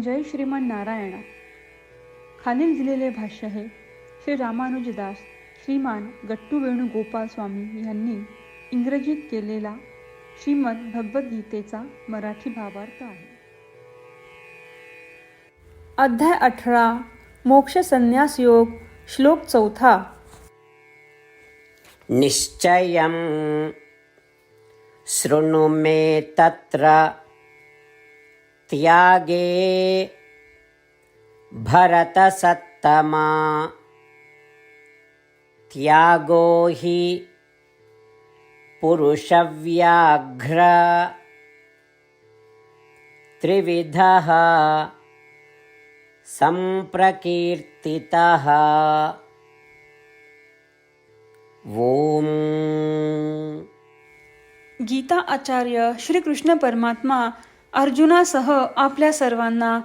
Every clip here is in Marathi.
जय श्रीमान नारायणा खालील दिलेले भाष्य हे श्री रामानुजदास श्रीमान गट्टू वेणुगोपाल स्वामी यांनी इंग्रजीत केलेला श्रीमद भगवद्गीतेचा मराठी भावार्थ आहे. अध्याय अठरा मोक्ष संन्यास योग श्लोक चौथा. निश्चयं शृणु मे तत्र त्यागे भरतसत्तमा त्यागो हि पुरुषव्याघ्र त्रिविधः सम्प्रकीर्तितः ॐ गीता आचार्य श्रीकृष्ण परमात्मा अर्जुनासह आपल्या सर्वांना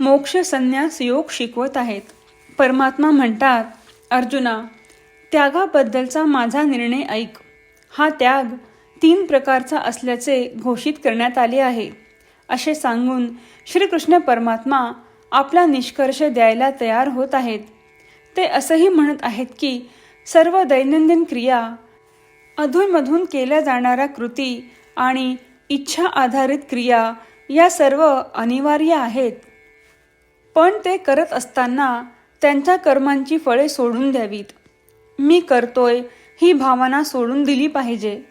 मोक्ष संन्यास योग शिकवत आहेत. परमात्मा म्हणतात अर्जुना त्यागाबद्दलचा माझा निर्णय ऐक. हा त्याग तीन प्रकारचा असल्याचे घोषित करण्यात आले आहे. असे सांगून श्रीकृष्ण परमात्मा आपला निष्कर्ष द्यायला तयार होत आहेत. ते असंही म्हणत आहेत की सर्व दैनंदिन क्रिया अधूनमधून केल्या जाणाऱ्या कृती आणि इच्छा आधारित क्रिया या सर्व अनिवार्य आहेत. पण ते करत असताना त्यांच्या कर्मांची फळे सोडून द्यावीत. मी करतोय ही भावना सोडून दिली पाहिजे.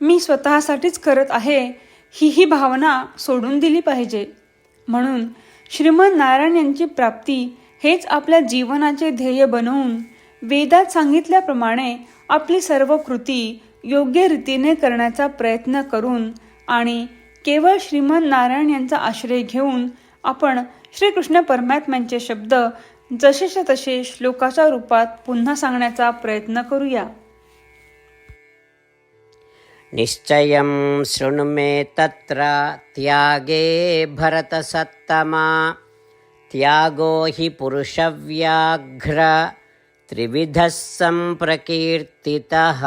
मी स्वतःसाठीच करत आहे ही ही भावना सोडून दिली पाहिजे. म्हणून श्रीमद नारायण यांची प्राप्ती हेच आपल्या जीवनाचे ध्येय बनवून वेदात सांगितल्याप्रमाणे आपली सर्व कृती योग्य रीतीने करण्याचा प्रयत्न करून आणि केवळ श्रीमद नारायण यांचा आश्रय घेऊन आपण श्रीकृष्ण परमात्म्यांचे शब्द जसेच्या तसे श्लोकाच्या रूपात पुन्हा सांगण्याचा प्रयत्न करूया. निश्चयं शृणु मे तत्र त्यागे भरतसत्तमा. त्यागो हि पुरुषव्याघ्र त्रिविधः सम्प्रकीर्तितः.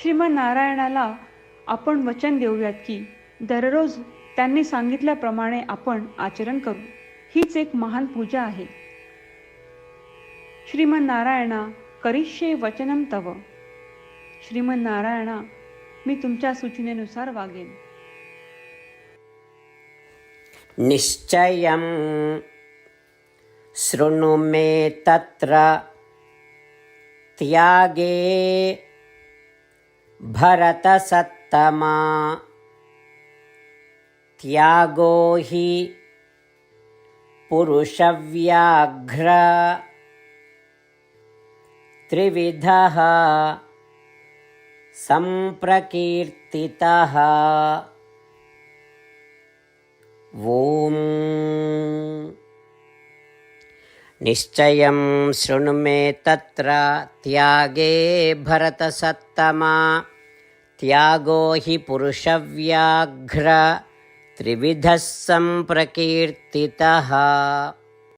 श्रीमन नारायणाला आपण वचन देऊयात की दररोज त्यांनी सांगितल्याप्रमाणे आपण आचरण करू. हीच एक महान पूजा आहे. श्रीमन नारायणा करिष्ये वचनम तव. श्रीमन नारायणा मी तुमच्या सूचनेनुसार वागेन. निश्चयं शृणु मे तत्र त्यागे भरतसत्तमा। त्यागो हि पुरुषव्याघ्र। त्रिविधः सम्प्रकीर्तितः। ॐ निश्चयं शृणु मे तत्र त्यागे भरतसत्तमा। त्यागो हि पुरुषव्याघ्र त्रिविधः सम्प्रकीर्तितः।